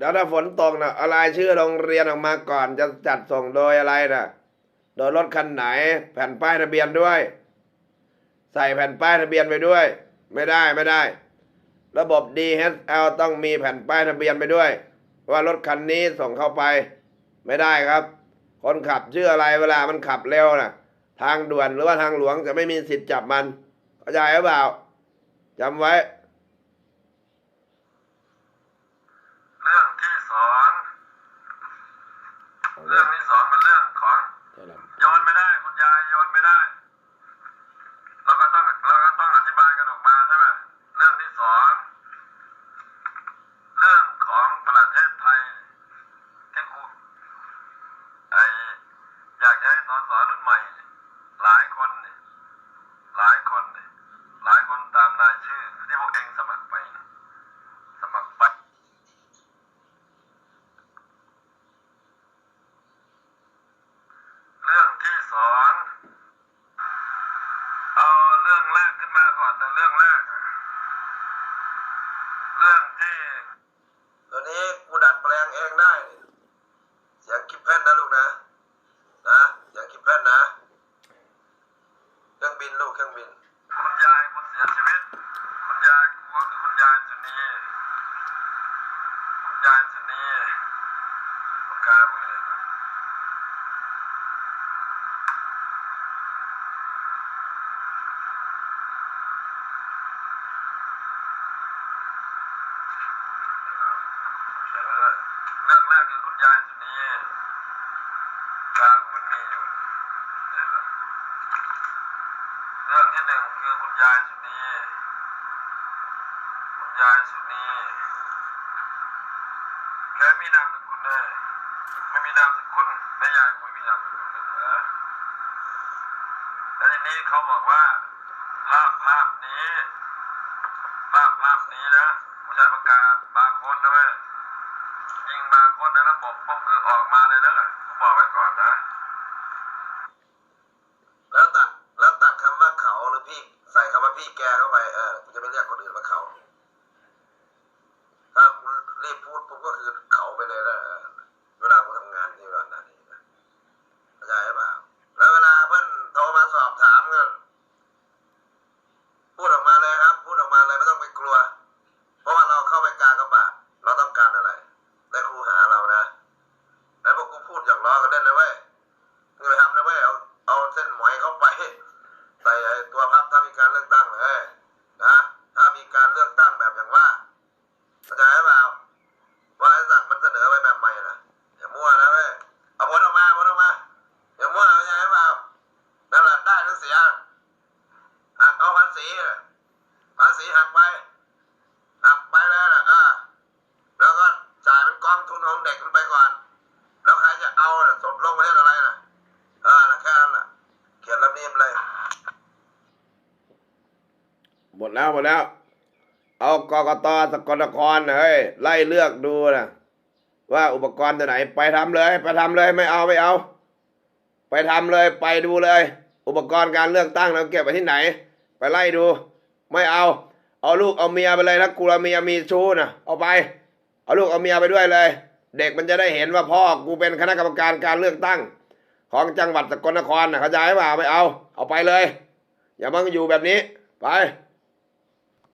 แล้วถ้าฝนตกนะเอารชื่อโรงเรียนออกมาก่อน จะจัดส่งโดยอะไรนะโดยรถคันไหน แผ่นป้ายทะเบียนด้วย ใส่แผ่นป้ายทะเบียนไปด้วย ไม่ได้ไม่ได้ ระบบ DHL ต้องมีแผ่นป้ายทะเบียนไปด้วย ว่ารถคันนี้ส่งเข้าไป ไม่ได้ครับ คนขับชื่ออะไรเวลามันขับเร็วนะทางด่วนหรือว่าทางหลวงจะไม่มีสิทธิ์จับมันเข้าใจหรือเปล่าจำไว้ เรื่องที่สอง เรื่องที่สองเป็นเรื่องของ โยนไม่ได้คุณยายโยนไม่ได้ เราก็ต้องเราก็ต้องอธิบายกันออกมาใช่ไหมเรื่องที่สองเรื่องของประเทศไทย ที่ครูไออยากจะให้สสรุ่นใหม่ หลายคนเนี่ยหลายคนเนี่ยหลายคนตามรายชื่อ ที่พวกเองสมัครไปเนี่ยสมัครไป เรื่องที่สองเอาเรื่องแรกขึ้นมาก่อนแต่เรื่องแรก เรื่องที่ตัวนี้กูดัดแปลงเองได้ เสียงคิปแพนนะลูกนะ นะเสียงคิปแพนนะ เครื่องบินลูกเครื่องบิน คุณยายคุณเสียชีวิต คุณยายกูก็คือคุณยายจุนีคุณยายจุนีปากกากูอยู่ไหนวะ เขียนไว้ด้วยเรื่อง แรกคือคุณยายจุนีกางมันมีอยู่เรื่องที่หนึ่งคือคุณยายจุนีคุณยายสุนีแกมีนามสกุลเลยไม่มีนามสกุลแม่ยายไม่มีนามสกุลเลยเหรอแล้วทีนี้เขาบอกว่าภาพภาพนี้ภาพภาพนี้นะกูใช้ปากกาบาร์โค้ดนะเว้ย ยิงบาร์โค้ดในระบบก็คือออกมาเลยนะกูบอกไว้ก่อนนะ แล้วตัดแล้วตัดคำว่าเขาหรือพี่ใส่คำว่าพี่แกเข้าไปเออจะไม่เรียกคนอื่นว่าเขา ส่ไอ้ตัวพับถ้ามีการเลือกตั้งเลยนะถ้ามีการเลือกตั้งแบบอย่างว่าเข้าใจหรือเปล่าว่าไอ้สักดิ์มันเสนอไปแบบใหม่นะอย่ามั่วนะเว้ยเอาผลออกมาผลออกมาอย่ามั่วเข้าใจหรือเปล่านั่นแหละได้หรือเสียหักเอาภาษีภาษีหักไปหักไปแล้วนะอ่าแล้วก็จ่ายเป็นกองทุนของเด็กมันไปก่อน แล้วใครจะเอาสดลงประเทศอะไรน่ะเออนะแค่นั้นแหละเขียนระเบียบเลย หมดแล้วหมดแล้ว เอากกตสกลนครเฮ้ยไล่เลือกดูนะว่าอุปกรณ์ตัวไหน ไปทำเลย ไปทำเลยไม่เอาไม่เอา ไปทำเลยไปดูเลย อุปกรณ์การเลือกตั้งเราเก็บไปที่ไหน ไปไล่ดู ไม่เอา เอาลูกเอาเมียไปเลยถ้ากลัวเมียมีชู้นะเอาไป เอาลูกเอาเมียไปด้วยเลย เด็กมันจะได้เห็นว่าพ่อกูเป็นคณะกรรมการการเลือกตั้ง ของจังหวัดสกลนครนะเข้าใจป่าไม่เอา เอาไปเลย อย่ามาอยู่แบบนี้ไป